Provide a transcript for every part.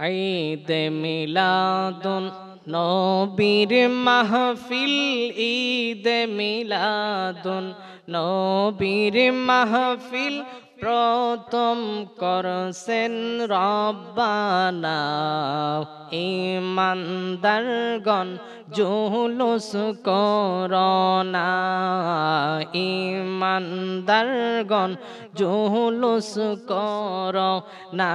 ঈদ মিলাদুন নবীর মাহফিল ঈদ মিলাদুন নবীর মাহফিল প্রথম করছেন রব্বানা ইমানদারগণ জুলুস করনা ইমানদারগণ জুলুস কর না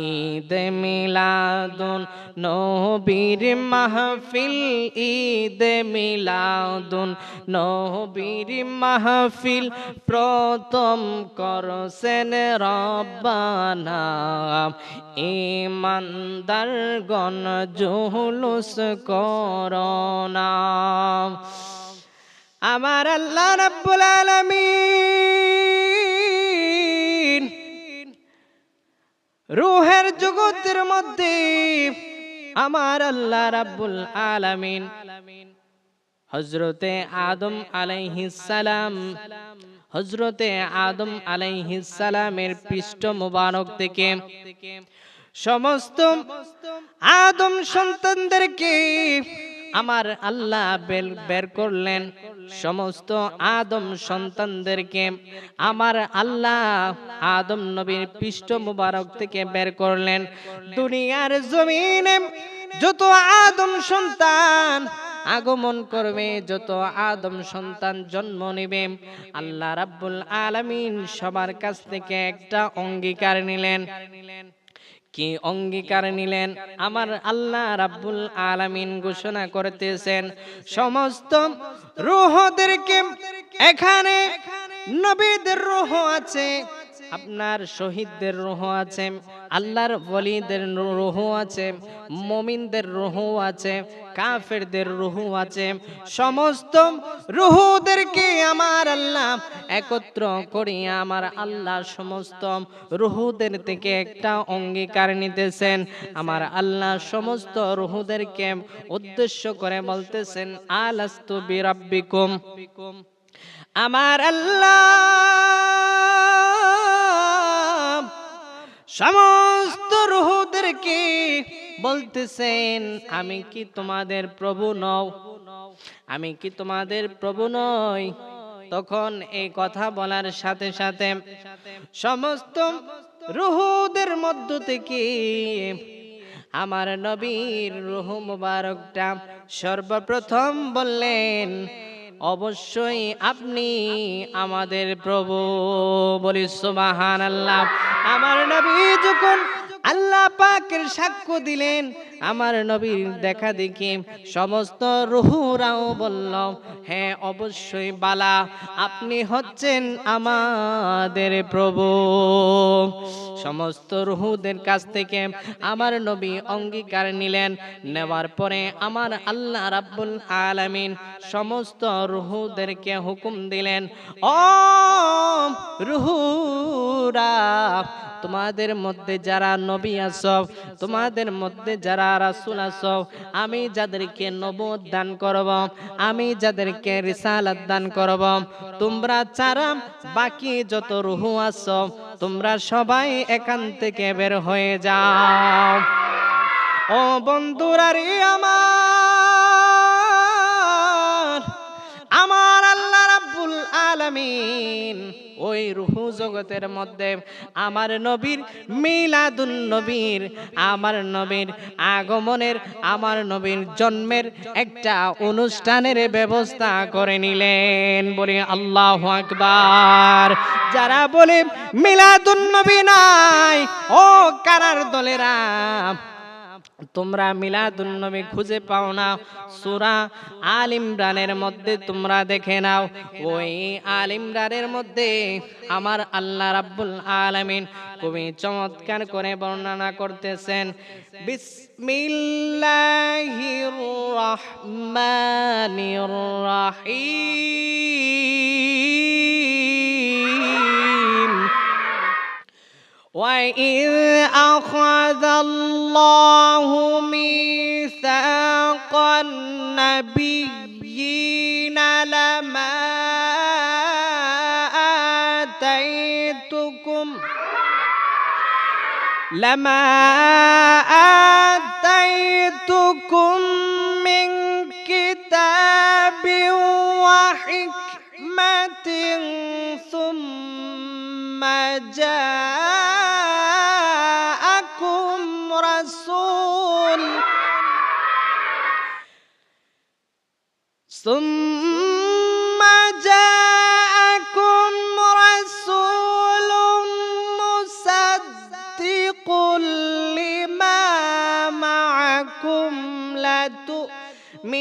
ঈদ মিলাদুন নবীর মাহফিল, ঈদ মিলাদুন নবীর মাহফিল প্রথম করছেন রব্বানা। ইমানদারগণ জুলুস করনা আমার আল্লাহ রাব্বুল আলামিন রুহের জগতের মধ্যে আমার আল্লাহ রাব্বুল আলামিন হজরতে আদম আলাইহিস সালাম হজরতে আদম সালামের পৃষ্ঠ মুবারক থেকে সমস্ত আদম সন্তানদেরকে আমার আল্লাহ বের করলেন। সমস্ত আদম সন্তানদেরকে আমার আল্লাহ আদম নবীর পৃষ্ঠ মুবারক থেকে বের করলেন। দুনিয়ার জমিনে যত আদম সন্তান আগমন করবে, যত আদম সন্তান জন্ম নেবে। আল্লাহ রাব্বুল আলামিন সবার কাছ থেকে একটা অঙ্গীকার নিলেন। কি অঙ্গীকার নিলেন? আমার আল্লাহ রাব্বুল আলামিন ঘোষণা করতেছেন, সমস্ত রুহদেরকে এখানে নবীদের রুহ আছে আপনার শহীদদের রুহ আছে, আল্লাহর বলিদের রুহ আছে, মমিনদের রুহ আছে, কাফেরদের রুহু আছে, সমস্ত রুহুদেরকে আমার আল্লাহ একত্র করি আমার আল্লাহ সমস্ত রুহুদের থেকে একটা অঙ্গীকার নিতেছেন। আমার আল্লাহ সমস্ত রুহুদেরকে উদ্দেশ্য করে বলতেছেন, আলাস্তু বিরাব্বিকুম। আমার আল্লাহ। সমস্ত রুহুদেরকে বলতেছেন, আমি কি তোমাদের প্রভু নও? আমি কি তোমাদের প্রভু নই? তখন এই কথা বলার সাথে সাথে সমস্ত রুহুদের মধ্য থেকে আমার নবীর রুহ মুবারকটা সর্বপ্রথম বললেন অবশ্যই আপনি আমাদের প্রভু। বলি সুবাহান আল্লাহ আমার নবী যখন আল্লাহ পাকের সাক্ষ্য দিলেন। আমার নবীর দেখা দেখি সমস্ত রুহুরাও বলল হ্যাঁ অবশ্যই বালা, আপনি হচ্ছেন আমাদের প্রভু। সমস্ত রুহুদের কাছ থেকে আমার নবী অঙ্গীকার নিলেন। নেওয়ার পরে আমার আল্লাহ রাব্বুল আলামিন সমস্ত রুহুদেরকে হুকুম দিলেন, ও তোমাদের মধ্যে যারা নবী আসব, তোমাদের মধ্যে যারা রাসুল আসব, আমি যাদেরকে নবুয়ত দান করব, আমি যাদেরকে রিসালাত দান করব, তোমরা ছাড়া বাকি যত রুহু আসব, তোমরা সবাই এখান থেকে বের হয়ে যাও। ও বন্ধুরা রে আমার আলামিন। ওই রুহু জগতের মধ্যে আমার নবীর মিলাদুন নবীর, আমার নবীর আগমনের, আমার নবীর জন্মের একটা অনুষ্ঠানের ব্যবস্থা করে নিলেন। বলে, আল্লাহ আকবার। যারা বলে মিলাদুন নবী নাই, ও কারার দলেরা? তোমরা মিলাদুন নবী খুঁজে পাও না। সূরা আল ইমরানের মধ্যে তোমরা দেখে নাও। ওই আল ইমরানের মধ্যে আমার আল্লাহ রাব্বুল আলামিন খুবই চমৎকার করে বর্ণনা করতেছেন। বিসমিল্লাহির রহমানির রহিম। وإذ أخذ الله ميثاق النبيين لما آتيتكم لما آتيتكم من كتاب وحكمة ثم جاءكم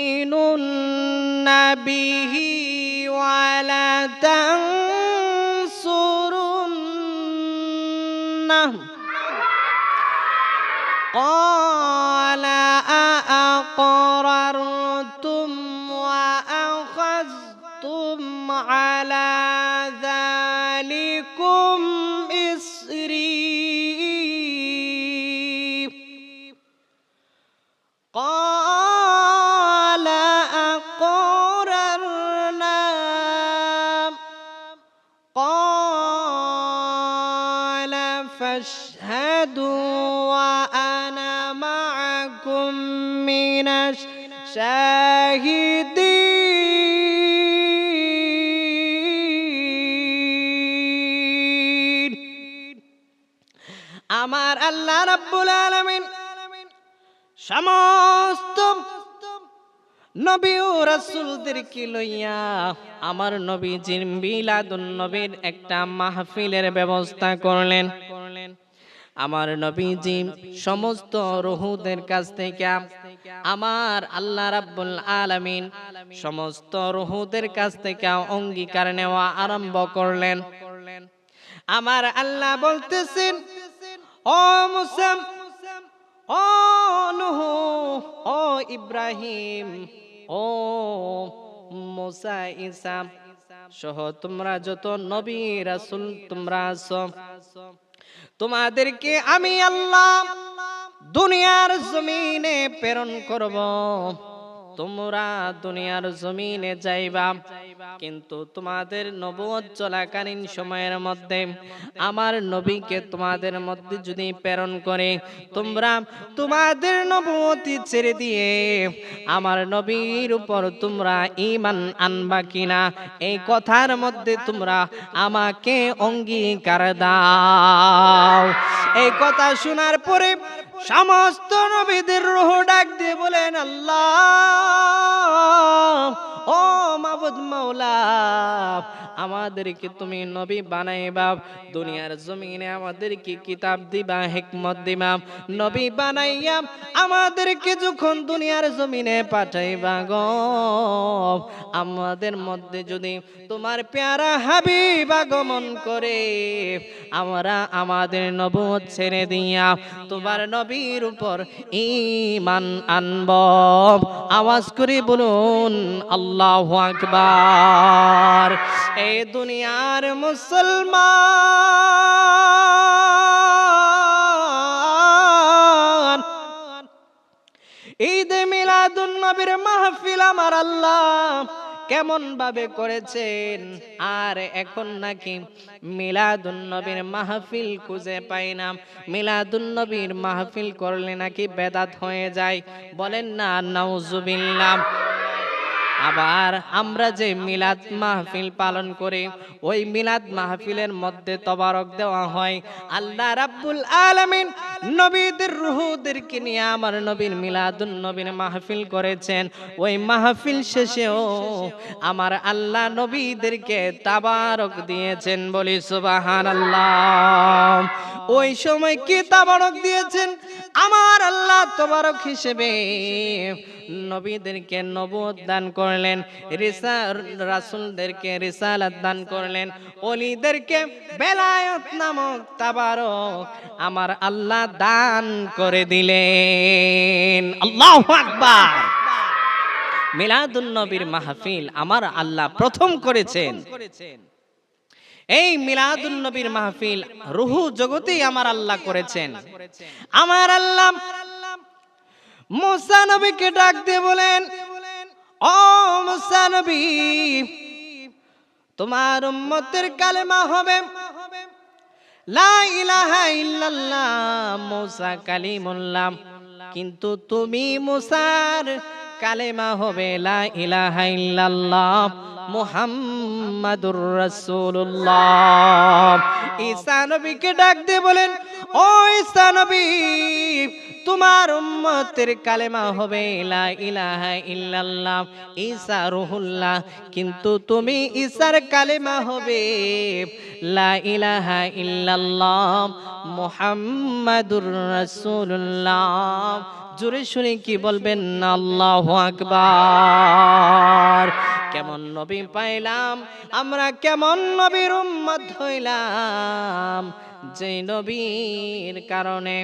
لتؤمنن به ولتنصرنه قال أأقررتم وأخذتم على فاشهدوا وأنا معكم من الشاهدين আমার আল্লাহ রাব্বুল আলামিন সমস্ত নবী ও রাসূলদেরকে লইয়া আমার নবীজির মিলাদুন নবীর একটা মাহফিলের ব্যবস্থা করলেন আমার নবীজি সমস্ত রহুদের কাছ থেকে, আমার আল্লাহ রাব্বুল আলামিন সমস্ত রহুদের কাছ থেকে অঙ্গীকার নেওয়া আরম্ভ করলেন। আমার আল্লাহ বলতেছেন, ও মুসাম ও নুহু, ও ইব্রাহিম, ও মুসা, ঈসা, সহ তোমরা যত নবী রাসূল তোমরা আছো তোমাদেরকে আমি আল্লাহ দুনিয়ার জমিনে প্রেরণ করব। তোমরা দুনিয়ার জমিনে যাইবা। কিন্তু তোমাদের নবুয়ত চলাকালীন সময়ের মধ্যে আমার নবীকে তোমাদের মধ্যে যদি প্রেরণ করে, তোমরা তোমাদের নবুয়তি ছেড়ে দিয়ে আমার নবীর উপর তোমরা ঈমান আনবা কিনা, এই কথার মধ্যে তোমরা আমাকে অঙ্গীকার দাও। এই কথা শোনার পরে সমস্ত নবীদের রোহ ডাক দিয়ে বলেন আল্লাহ ও মাবুদ মাওলা আমাদেরকে তুমি নবী বানাইবা। দুনিয়ার জমিনে আমাদেরকে কিতাব দিবা, হিকমত দিবা। নবী বানাইয়া আমাদেরকে যখন দুনিয়ার জমিনে পাঠাইবা গ, আমাদের মধ্যে যদি তোমার পেয়ারা হাবিব আগমন করে, আমরা আমাদের নবুয়ত ছেড়ে দিয়া তোমার নবীর উপর ঈমান আনব। আওয়াজ করে বলুন, আল্লাহ আকবার। দুনিয়ার মুসলমান। ঈদ মিলাদুন মাহফিল আমার আল্লাহ কেমন ভাবে করেছেন? আর এখন নাকি মিলাদুন নবীর মাহফিল খুঁজে পাই না। মিলাদুন নবীর মাহফিল করলে নাকি বেদাত হয়ে যায়। বলেন না, নাউজুবিল্লাহ। আবার আমরা যে মিলাদ মাহফিল পালন করি, ওই মিলাদ মাহফিলের মধ্যে তবারক দেওয়া হয়। আল্লাহ রাব্বুল আলামিন নবীদের রুহুদেরকে নিয়ে আমার নবীর মিলাদুন নবীর মাহফিল করেছেন। ওই মাহফিল শেষেও আমার আল্লাহ নবীদেরকে তাবারক দিয়েছেন বলি সুবহানাল্লাহ। ওই সময় কি তাবারক দিয়েছেন? আমার আল্লাহ তবারক হিসেবে নবীদেরকে নবুয়ত দান করলেন রিসা রাসূলদেরকে রিসালাত দান করলেন, ওলিদেরকে বেলায়েত নামক তাবারক আমার আল্লাহ দান করে দিলেন। আল্লাহু মিলাদুন নবীর মাহফিল আমার আল্লাহ প্রথম করেছেন। এই মিলাদুন নবীর মাহফিল রুহু জগতেই আমার আল্লাহ করেছেন। আমার আল্লাহ মুসা নবীকে ডাক দিয়ে বলেন, ও মুসা নবী, তোমার উম্মতের কালেমা হবে, লা ইলাহা ইল্লাল্লাহ, মুসা কালিমুল্লাহ। কিন্তু তুমি মুসার কালেমা হবে লা ইলাহা ইল্লাল্লাহ মুহাম্মাদুর রাসূলুল্লাহ। ঈসা নবীকে ডাক দিয়ে বলেন, ও ঈসা নবী, তোমার উম্মতের কালেমা হবে লা ইলাহা ইল্লাল্লাহ, ঈসা রুহুল্লাহ। কিন্তু তুমি ঈসার কালেমা হবে লা ইলাহা ইল্লাল্লাহ মুহাম্মাদুর রাসূলুল্লাহ। জোরে শুনে কি বলবেন? আল্লাহ আকবার। কেমন নবী পাইলাম? আমরা কেমন নবীর উম্মত হইলাম? যে নবীর কারণে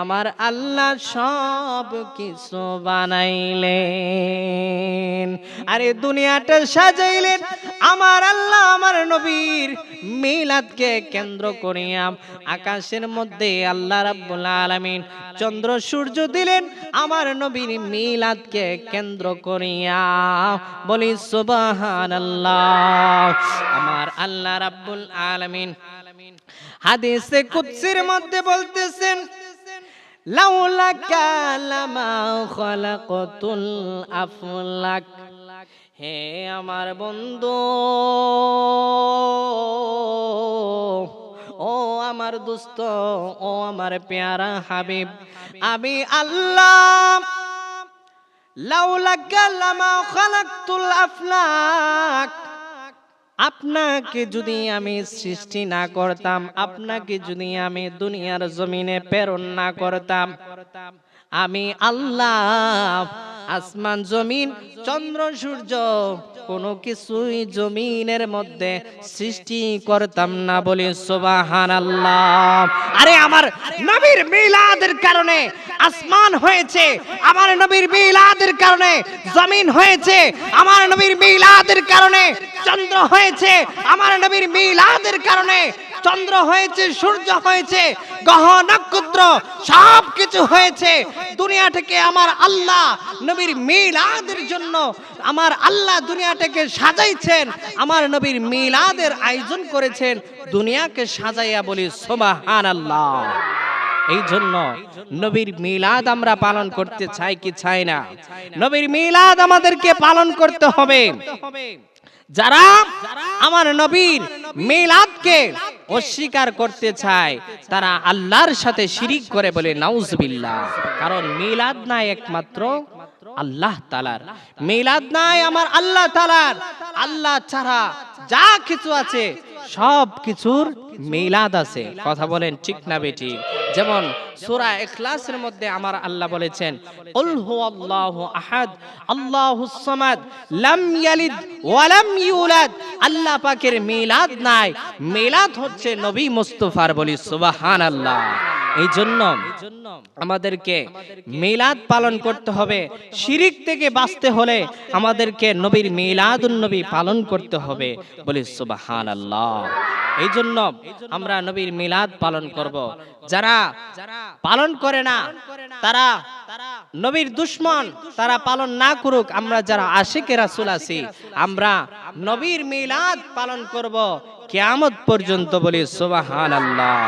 আমার আল্লাহ সব কিছু বানাইলেন। আরে দুনিয়াটা সাজাইলেন, আমার আল্লাহ, আমার নবীর মিলাদকে কেন্দ্র করিয়া আকাশের মধ্যে আল্লাহ রাব্বুল আলামিন চন্দ্র, সূর্য দিলেন, আমার নবীর মিলাদকে কেন্দ্র করিয়া বলি, সুবহানাল্লাহ। আমার আল্লাহ রাব্বুল আলামিন হাদিসে কুদসির মধ্যে বলতেছেন হে আমার বন্ধু, ও আমার দুস্ত, ও আমার পেয়ারা হাবিব, আমি আল্লাহ, লাউলা কালামা খলাকতুল আফলাক। আপনাকে যদি আমি সৃষ্টি না করতাম আপনাকে যদি আমি দুনিয়ার জমিনে প্রেরণ না করতাম আমি আল্লাহ, আসমান, জমিন, চন্দ্র, সূর্য, কোনো কিছুই জমিনের মধ্যে সৃষ্টি করতাম না বলে সুবাহান আল্লাহ আরে আমার নবীর মিলাদের কারণে আসমান হয়েছে, আমার নবীর মিলাদের কারণে জমিন হয়েছে, আমার নবীর মিলাদের কারণে চন্দ্র হয়েছে, আমার নবীর মিলাদের কারণে চন্দ্র হয়েছে, সূর্য হয়েছে গহ নক্ষত্র, সব কিছু হয়েছে। দুনিয়াটাকে আমার আল্লাহ নবীর মিলাদের জন্য আমার আল্লাহ দুনিয়াটাকে সাজাইছেন, আমার নবীর মিলাদের আয়োজন করেছেন, দুনিয়াকে সাজাইয়া বলি সোবাহান আল্লাহ এই জন্য নবীর মিলাদ আমরা পালন করতে চাই কি চাই না? নবীর মিলাদ আমাদেরকে পালন করতে হবে। যারা আমার নবীর মিলাদকে অস্বীকার করতে চায়, তারা আল্লাহর সাথে শিরিক করে বলে, নাউজবিল্লাহ। কারণ মিলাদ নাই একমাত্র আল্লাহ তালার মিলাদ নাই আমার আল্লাহ তালার আল্লাহ ছাড়া যা কিছু আছে, সব কিছুর মিলাদ আছে। কথা বলেন ঠিক না বেটি যেমন সূরা ইখলাসের মধ্যে আমার আল্লাহ বলেছেন কুল হুয়াল্লাহু আহাদ আল্লাহুস সামাদ, লাম ইয়ালিদ ওয়া লাম ইউলাদ। আল্লাহ পাকের মিলাদ নাই। মিলাদ হচ্ছে নবী মুস্তাফার বলি, সুবহানাল্লাহ। এই জন্য আমাদেরকে মিলাদ পালন করতে হবে। শিরিক থেকে বাঁচতে হলে আমাদেরকে নবীর মিলাদুন নবী পালন করতে হবে বলি, সুবহানাল্লাহ। এই জন্য আমরা নবীর মিলাদ পালন করব। যারা পালন করে না, তারা নবীর দুশ্মন, তারা পালন না করুক, আমরা যারা আশিকে রাসুল আছি, আমরা নবীর মিলাদ পালন করব। কেয়ামত পর্যন্ত বলি সুবহানাল্লাহ।